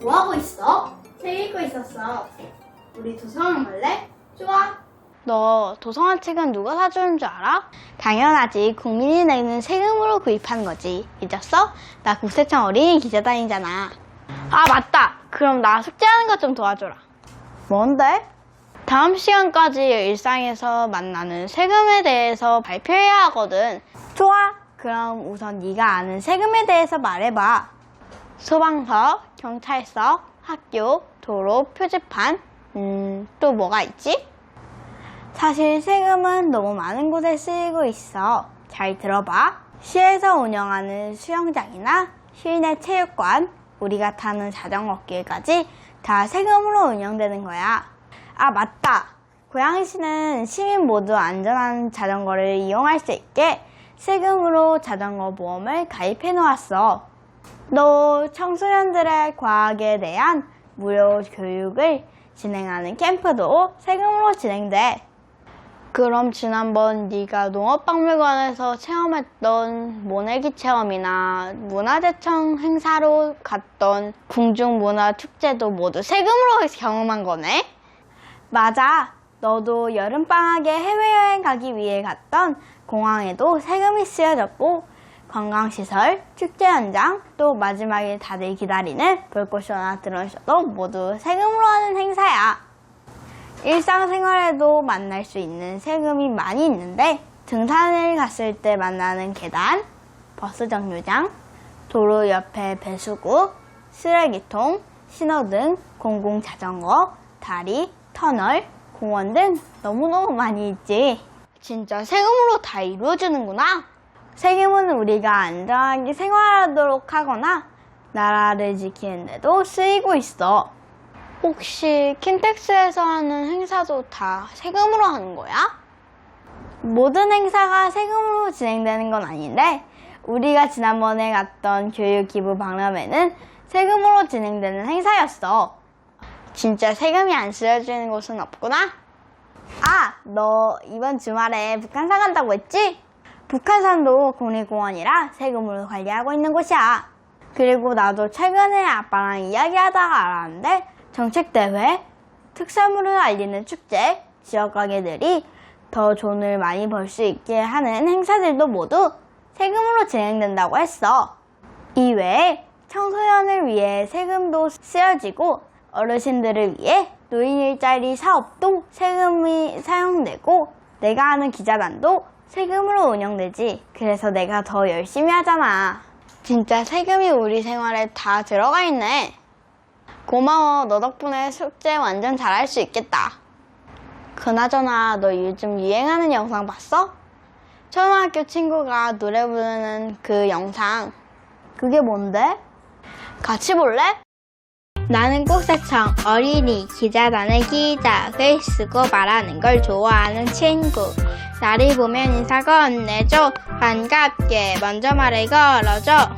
뭐하고 있어? 책 읽고 있었어. 우리 도서관 갈래? 좋아. 너 도서관 책은 누가 사주는 줄 알아? 당연하지. 국민이 내는 세금으로 구입하는 거지. 잊었어? 나 국세청 어린이 기자단이잖아. 아, 맞다. 그럼 나 숙제하는 것 좀 도와줘라. 뭔데? 다음 시간까지 일상에서 만나는 세금에 대해서 발표해야 하거든. 좋아. 그럼 우선 네가 아는 세금에 대해서 말해봐. 소방서, 경찰서, 학교, 도로, 표지판, 음, 또 뭐가 있지? 사실 세금은 너무 많은 곳에 쓰이고 있어. 잘 들어봐. 시에서 운영하는 수영장이나 실내 체육관, 우리가 타는 자전거길까지 다 세금으로 운영되는 거야. 아, 맞다. 고양시는 시민 모두 안전한 자전거를 이용할 수 있게 세금으로 자전거 보험을 가입해 놓았어. 또 청소년들의 과학에 대한 무료 교육을 진행하는 캠프도 세금으로 진행돼. 그럼 지난번 네가 농업박물관에서 체험했던 모내기 체험이나 문화재청 행사로 갔던 궁중문화축제도 모두 세금으로 경험한 거네? 맞아. 너도 여름방학에 해외여행 가기 위해 갔던 공항에도 세금이 쓰여졌고 관광시설, 축제 현장, 또 마지막에 다들 기다리는 불꽃쇼나 드론쇼도 모두 세금으로 하는 행사야. 일상생활에도 만날 수 있는 세금이 많이 있는데 등산을 갔을 때 만나는 계단, 버스 정류장, 도로 옆에 배수구, 쓰레기통, 신호등, 공공자전거, 다리, 터널, 공원 등 너무너무 많이 있지. 진짜 세금으로 다 이루어지는구나. 세금은 우리가 안전하게 생활하도록 하거나 나라를 지키는 데도 쓰이고 있어. 혹시 킨텍스에서 하는 행사도 다 세금으로 하는 거야? 모든 행사가 세금으로 진행되는 건 아닌데 우리가 지난번에 갔던 교육 기부 박람회는 세금으로 진행되는 행사였어. 진짜 세금이 안 쓰여지는 곳은 없구나? 아, 너 이번 주말에 북한산 간다고 했지? 북한산도 국립공원이라 세금으로 관리하고 있는 곳이야. 그리고 나도 최근에 아빠랑 이야기하다가 알았는데 정책대회, 특산물을 알리는 축제, 지역 가게들이 더 돈을 많이 벌 수 있게 하는 행사들도 모두 세금으로 진행된다고 했어. 이외에 청소년을 위해 세금도 쓰여지고 어르신들을 위해 노인 일자리 사업도 세금이 사용되고 내가 하는 기자단도 세금으로 운영되지. 그래서 내가 더 열심히 하잖아. 진짜 세금이 우리 생활에 다 들어가 있네. 고마워. 너 덕분에 숙제 완전 잘할 수 있겠다. 그나저나 너 요즘 유행하는 영상 봤어? 초등학교 친구가 노래 부르는 그 영상. 그게 뭔데? 같이 볼래? 나는 꼭세청 어린이 기자단의 기자 글 쓰고 말하는 걸 좋아하는 친구. 나를 보면 인사 건네줘. 반갑게 먼저 말을 걸어줘.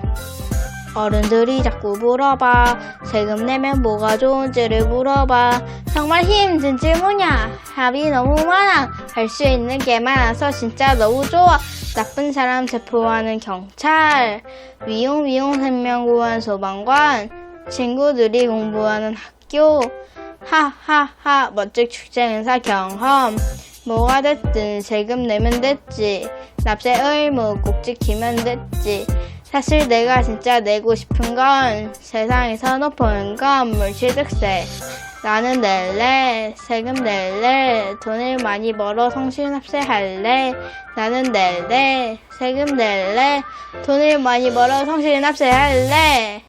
어른들이 자꾸 물어봐. 세금 내면 뭐가 좋은지를 물어봐. 정말 힘든 질문이야. 답이 너무 많아. 할 수 있는 게 많아서 진짜 너무 좋아. 나쁜 사람 체포하는 경찰. 위용 위용 생명구원 소방관 친구들이 공부하는 학교. 하하하. 멋진 축제 행사 경험. 뭐가 됐든 세금 내면 됐지. 납세 의무 꼭 지키면 됐지. 사실 내가 진짜 내고 싶은 건 세상에서 높은 건 물 취득세. 나는 낼래 세금 낼래 돈을 많이 벌어 성실납세 할래. 나는 낼래 세금 낼래 돈을 많이 벌어 성실납세 할래